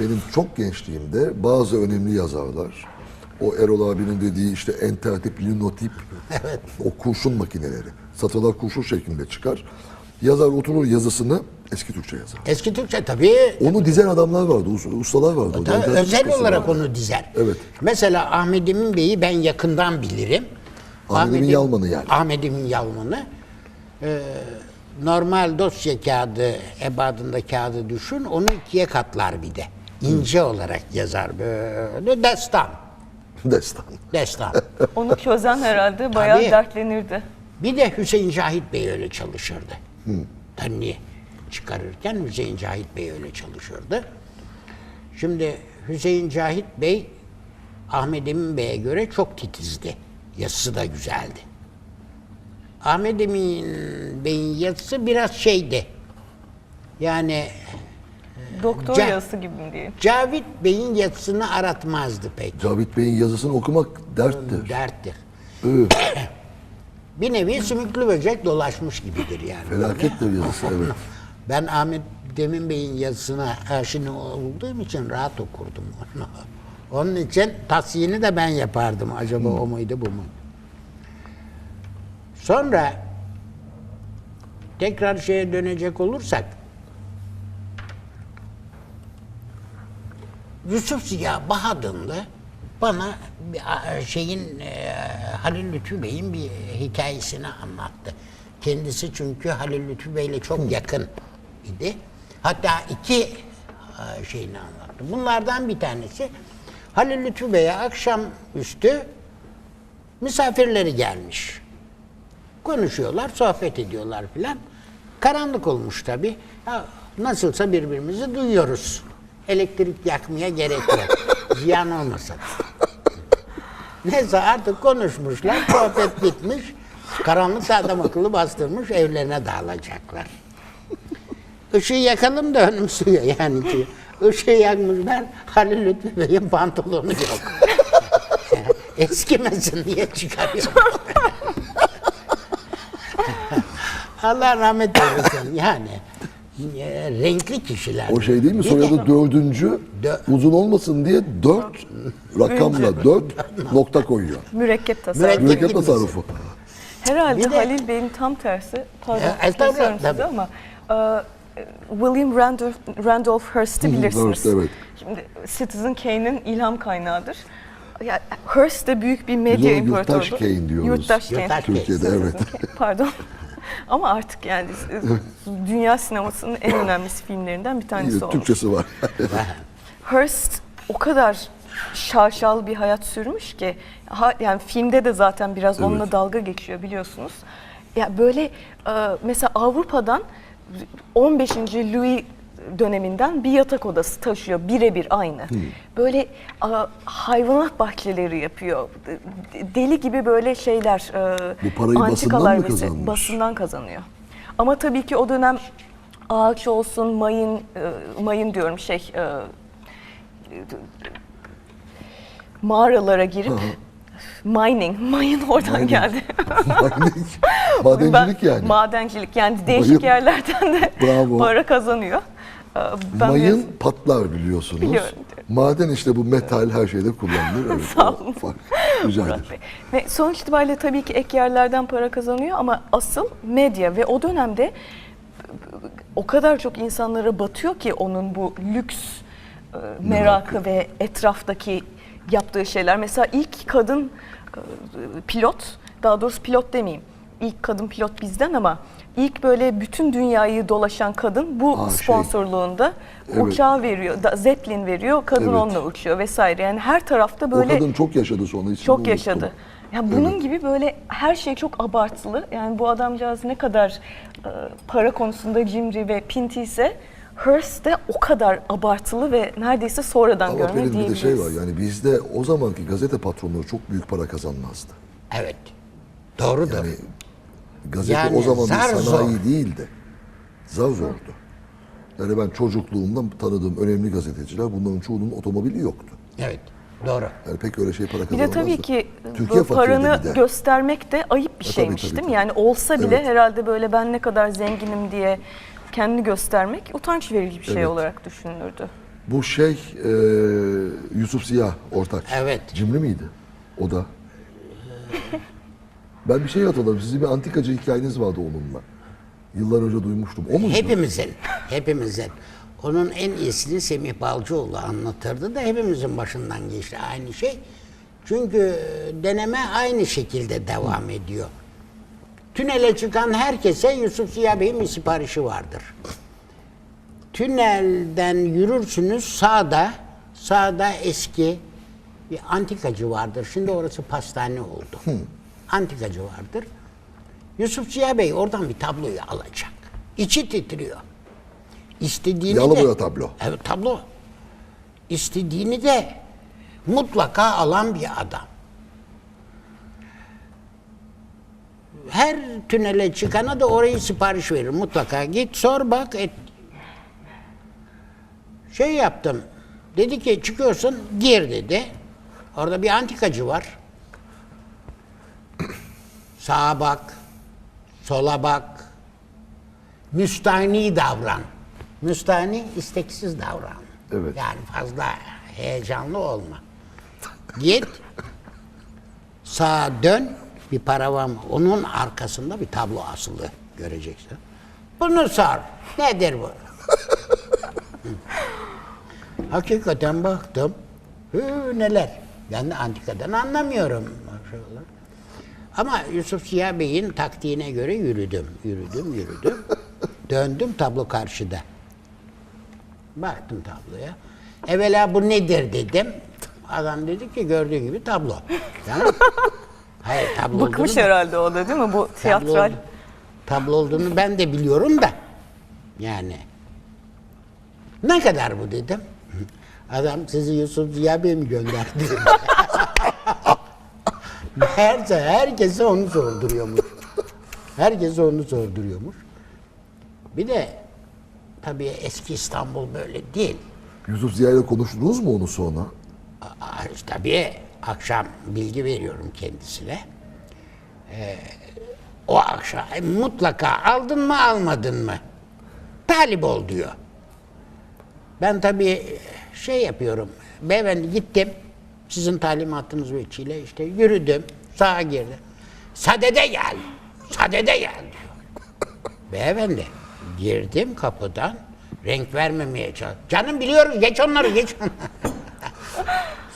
benim çok gençliğimde bazı önemli yazarlar, o Erol abinin dediği işte entertip, linotip, o kurşun makineleri, satırlar kurşun şeklinde çıkar. Yazar oturur yazısını, eski Türkçe yazar. Eski Türkçe tabii Onu dizen adamlar vardı, us- ustalar vardı. O Tabii entertip özel olarak vardı. onu dizer. Evet. Mesela Ahmet Emin Bey'i ben yakından bilirim. Ahmet Emin Yalman'ı yani. Ahmet Emin Yalman'ı. Ee, normal dosya kağıdı, ebadında kağıdı düşün, onu ikiye katlar bir de. İnce olarak yazar böyle destan. Destan. Destan. Onu çözen herhalde bayağı Tabii. dertlenirdi. Bir de Hüseyin Cahit Bey öyle çalışırdı. Tanni çıkarırken Hüseyin Cahit Bey öyle çalışırdı. Şimdi Hüseyin Cahit Bey Ahmet Emin Bey'e göre çok titizdi. Yazısı da güzeldi. Ahmet Emin Bey'in yazısı biraz şeydi. Yani Doktor Ca- yazısı gibi mi diyeyim? Cavit Bey'in yazısını aratmazdı pek. Cavit Bey'in yazısını okumak derttir. Derttir. Üf, Bir nevi sümüklü böcek dolaşmış gibidir yani. felakettir yazısı evet. Ben Ahmet Demin Bey'in yazısına aşina olduğum için rahat okurdum onu. Onun için tasiyini de ben yapardım. Acaba o muydu bu mu? Sonra tekrar şeye dönecek olursak Yusuf Ziya Bahadırlı bana şeyin e, Halil Lütfü Bey'in bir hikayesini anlattı. Kendisi çünkü Halil Lütfü Bey'le çok yakın idi. Hatta iki e, şeyini anlattı. Bunlardan bir tanesi Halil Lütfü Bey'e akşam üstü misafirleri gelmiş. Konuşuyorlar, sohbet ediyorlar filan. Karanlık olmuş tabii. Ya, nasılsa birbirimizi duyuyoruz. Elektrik yakmaya gerek yok. Ziyan olmasın. Neyse artık konuşmuşlar, sohbet bitmiş. Karanlıkta adam akıllı bastırmış, evlerine dağılacaklar. Işığı yakalım da önüm suya yani ki. Işığı yakmışlar, Halil Lütfü Bey'in pantolonu yok. Eskimesin diye çıkarıyor. Allah rahmet eylesin yani. E, renkli kişiler. O şey değil mi? Soyadı dördüncü Dö- uzun olmasın diye dört rakamla dört nokta koyuyor. Mürekkep tasarrufu. Mürekkep- Mürekkep tasarrufu. Herhalde Bir de- Halil Bey'in tam tersi. Pardon, E, estağfurullah, kesiyorum sizi tabii. ama e, William Randolph, Randolph Hearst'i bilirsiniz. Hearst, evet. Şimdi Citizen Kane'in ilham kaynağıdır. Ya, Hearst de büyük bir medya ona imparatorluğu. Yurttaş Kane diyoruz. Yurttaş Kane. Yurttaş Kane. Türkiye'de Citizen evet. Kane, Pardon. Ama artık yani dünya sinemasının en önemli filmlerinden bir tanesi olmuş. Türkçesi var. Hearst o kadar şaşalı bir hayat sürmüş ki ha, yani filmde de zaten biraz onunla dalga geçiyor biliyorsunuz. Ya böyle e, mesela Avrupa'dan 15. Louis döneminden bir yatak odası taşıyor birebir aynı. Böyle e, hayvanat bahçeleri yapıyor. De- Deli gibi böyle şeyler. e, Bu parayı basından mı kazanmış? Basından kazanıyor. Ama tabii ki o dönem ağaç olsun, mayın, e, mayın diyorum şey, e, mağaralara girip mining, mayın oradan Mining. geldi. Madencilik Ben- yani. Madencilik yani değişik Mayın. yerlerden de Bravo. para kazanıyor. Ee, Ben Mayın biraz- patlar biliyorsunuz. Biliyorum. Maden işte bu metal her şeyde kullanılır. Evet, Sağ olun. fark. Rica. Ve sonuç itibariyle tabii ki ek yerlerden para kazanıyor ama asıl medya ve o dönemde o kadar çok insanlara batıyor ki onun bu lüks e, merakı ve etraftaki yaptığı şeyler. Mesela ilk kadın e, pilot, daha doğrusu pilot demeyeyim. İlk kadın pilot bizden ama ilk böyle bütün dünyayı dolaşan kadın bu Aa, şey, sponsorluğunda evet. uçağı veriyor, da, Zeppelin veriyor, kadın Evet. onunla uçuyor vesaire. Yani her tarafta O böyle kadın çok yaşadı sonra. ismini çok unuttum. yaşadı. Ya bunun gibi böyle her şey çok abartılı. Yani bu adamcağız ne kadar e, para konusunda cimri ve pinti ise Hearst de o kadar abartılı ve neredeyse sonradan Ama görme Pelin bir de diyebiliriz. şey var yani bizde o zamanki gazete patronları çok büyük para kazanmazdı. Evet. Doğrudur. Yani gazete Yani o zaman zar bir zor. sanayi değildi. Zar zordu. Yani ben çocukluğumdan tanıdığım önemli gazeteciler bunların çoğunun otomobili yoktu. Evet. Doğru. Yani pek öyle şey para Bir de kazanamazdı. tabii ki Türkiye bu paranı de. göstermek de ayıp bir E, tabii, şeymiş tabii, değil mi? tabii. Yani olsa bile Evet. herhalde böyle ben ne kadar zenginim diye kendini göstermek utanç verici bir şey Evet. olarak düşünülürdü. Bu şey e, Yusuf Ziya ortak. Evet. Cimri miydi? O da. Ben bir şey hatırladım. Sizin bir antikacı hikayeniz vardı onunla. Yıllar önce duymuştum. O muydu? Hepimizin, hepimizin. Onun en iyisini Semih Balcıoğlu anlatırdı da hepimizin başından geçti aynı şey. Çünkü deneme aynı şekilde devam ediyor. Tünele çıkan herkese Yusuf Ziya Bey'in bir siparişi vardır. Tünelden yürürsünüz sağda, sağda eski bir antikacı vardır. Şimdi orası pastane oldu. Antikacı vardır. Yusuf Ziya Bey oradan bir tabloyu alacak. İçi titriyor. İstediğini Yağlı de... tablo. Evet tablo. İstediğini de mutlaka alan bir adam. Her tünele çıkana da orayı sipariş verir. Mutlaka git sor bak et. Şey yaptım. Dedi ki çıkıyorsun gir dedi. Orada bir antikacı var. Sağa bak. Sola bak. Müstahni davran. Müstahni isteksiz davran. Evet. Yani fazla heyecanlı olma. Git. Sağa dön. Bir paravan. Onun arkasında bir tablo asılı göreceksin. Bunu sor. Nedir bu? Hakikaten baktım. Hı, neler. Ben de antikadan anlamıyorum. Maşallah. Ama Yusuf Ziya Bey'in taktiğine göre yürüdüm, yürüdüm, yürüdüm. Döndüm tablo karşıda. Baktım tabloya. Evvela bu nedir dedim. Adam dedi ki gördüğün gibi tablo. Yani, hayır tablo Bıkmış olduğunu- herhalde o da değil mi bu tiyatral? Tablo, tablo olduğunu ben de biliyorum da. Yani. Ne kadar bu dedim. Adam sizi Yusuf Ziya Bey mi gönderdi? Meğerse herkese onu sorduruyormuş. Herkese onu sorduruyormuş. Bir de tabii eski İstanbul böyle değil. Yusuf Ziya ile konuştunuz mu onu sonra? Aa, Tabii akşam bilgi veriyorum kendisine. Ee, o akşam e, mutlaka aldın mı almadın mı? Talip ol diyor. Ben tabii şey yapıyorum. Beyefendi gittim. Sizin talimatınız veçile işte yürüdüm. Sağa girdim. Sadede gel. Sadede gel diyor. Beyefendi girdim kapıdan. Renk vermemeye çalış. Canım biliyoruz geç onları geç onları.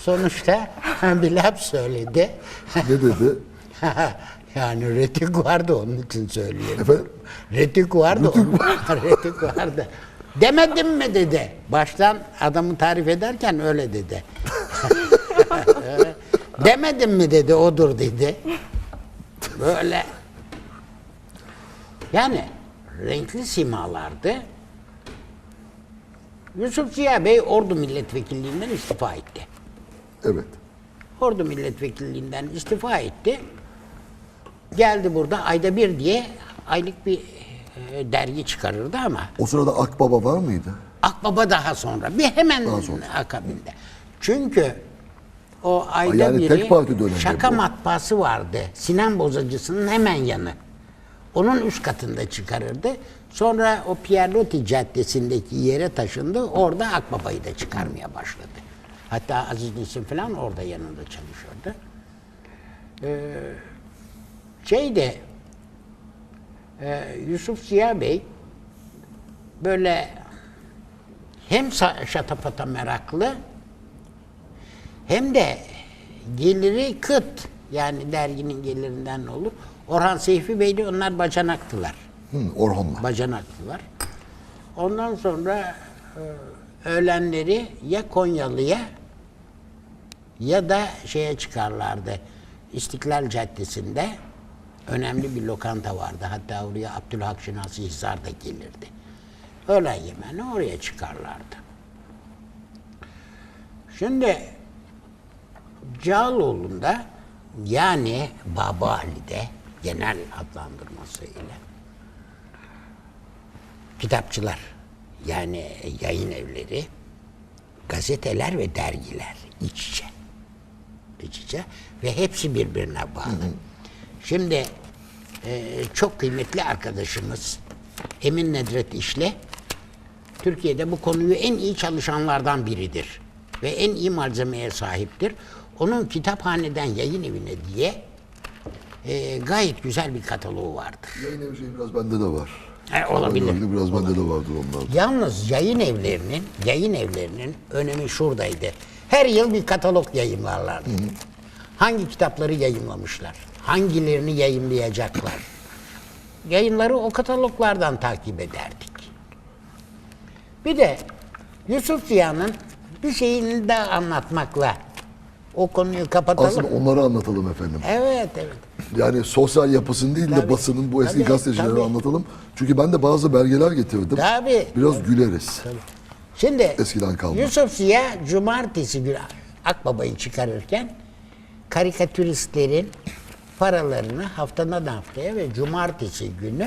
Sonuçta bir laf söyledi. Ne dedi? yani retik vardı onun için söyleyelim. Efendim? Retik vardı. onun- retik vardı. Demedim mi dedi. Baştan adamı tarif ederken öyle dedi. Demedim mi dedi odur dedi. Böyle. Yani renkli simalardı. Yusuf Ziya Bey Ordu milletvekilliğinden istifa etti. Evet. Ordu milletvekilliğinden istifa etti. Geldi burada ayda bir diye aylık bir e, dergi çıkarırdı ama O sırada Akbaba var mıydı? Akbaba daha sonra bir hemen Daha sonra. akabinde. Çünkü o ayda Yani biri tek parti şaka bu. matbaası vardı. Sinan Bozacısı'nın hemen yanı. Onun üst katında çıkarırdı. Sonra o Pierlotti Caddesi'ndeki yere taşındı. Orada Akbaba'yı da çıkarmaya başladı. Hatta Aziz Nesin falan orada yanında çalışıyordu. Ee, şeyde e, Yusuf Ziya Bey böyle hem şatafata meraklı hem de geliri kıt yani derginin gelirinden olur. Orhan Seyfi Bey'le onlar bacanaktılar. Hı, Orhan'la. Bacanaktılar. Ondan sonra e, öğlenleri ya Konyalı'ya ya da şeye çıkarlardı. İstiklal Caddesi'nde önemli bir lokanta vardı. Hatta oraya Abdülhak Şinasi Hisar da gelirdi. Öğlen yemeğini oraya çıkarlardı. Şimdi Cağaloğlu'nda yani Baba Ali'de genel adlandırmasıyla kitapçılar yani yayın evleri, gazeteler ve dergiler iç içe. İç içe ve hepsi birbirine bağlı. Şimdi e, çok kıymetli arkadaşımız Emin Nedret İşle Türkiye'de bu konuyu en iyi çalışanlardan biridir. Ve en iyi malzemeye sahiptir. Onun kitaphaneden yayın evine diye e, gayet güzel bir kataloğu vardır. Yayın evi şeyi biraz bende de var. E, olabilir. Olabilir, Biraz bende de vardır onlar. Yalnız yayın evlerinin yayın evlerinin önemi şuradaydı. Her yıl bir katalog yayınlarlardı. Hangi kitapları yayınlamışlar? Hangilerini yayınlayacaklar? Yayınları o kataloglardan takip ederdik. Bir de Yusuf Ziya'nın bir şeyini de anlatmakla o konuyu kapatalım. Aslında onları anlatalım efendim. Evet, evet. Yani sosyal yapısını değil de Tabii, basının bu eski tabii, gazetecileri tabii. anlatalım. Çünkü ben de bazı belgeler getirdim. Tabii. Biraz güleriz. Şimdi Eskiden kalma. Yusuf Ziya cumartesi günü Akbaba'yı çıkarırken karikatüristlerin paralarını haftadan haftaya ve cumartesi günü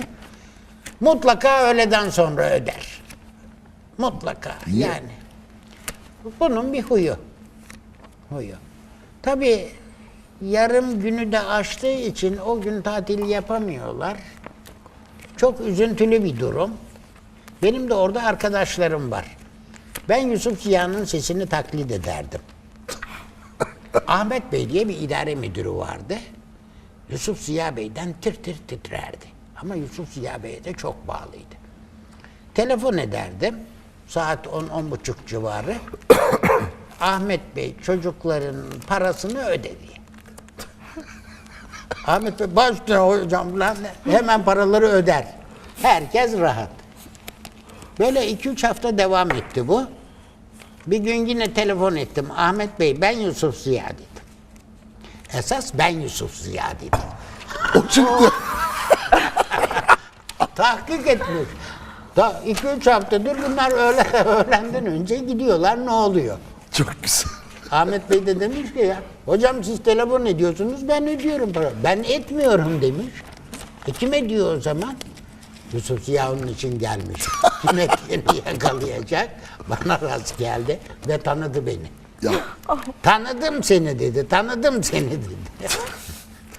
mutlaka öğleden sonra öder. Mutlaka Niye? yani. Bunun bir huyu. Huyu. Tabii yarım günü de aştığı için o gün tatil yapamıyorlar. Çok üzüntülü bir durum. Benim de orada arkadaşlarım var. Ben Yusuf Ziya'nın sesini taklit ederdim. Ahmet Bey diye bir idare müdürü vardı. Yusuf Ziya Bey'den tir tir titrerdi. Ama Yusuf Ziya Bey'e de çok bağlıydı. Telefon ederdim. Saat 10 buçuk civarı. Ahmet Bey çocukların parasını ödedi. Ahmet Bey baş üstüne hocam lan hemen paraları öder. Herkes rahat. Böyle 2-3 hafta devam etti bu. Bir gün yine telefon ettim. Ahmet Bey ben Yusuf Ziya dedim. Esas ben Yusuf Ziya dedim. O çıktı. Tahkik etmiş. Da 2-3 haftadır bunlar öğle, öğlenden önce gidiyorlar ne oluyor? Çok güzel. Ahmet Bey de demiş ki ya hocam siz telefon ediyorsunuz ben ödüyorum para. Ben etmiyorum demiş. E kim ediyor o zaman? Yusuf Ziya onun için gelmiş. Kim ettiğini yakalayacak. Bana rast geldi ve tanıdı beni. Ya Tanıdım seni dedi. Tanıdım seni dedi.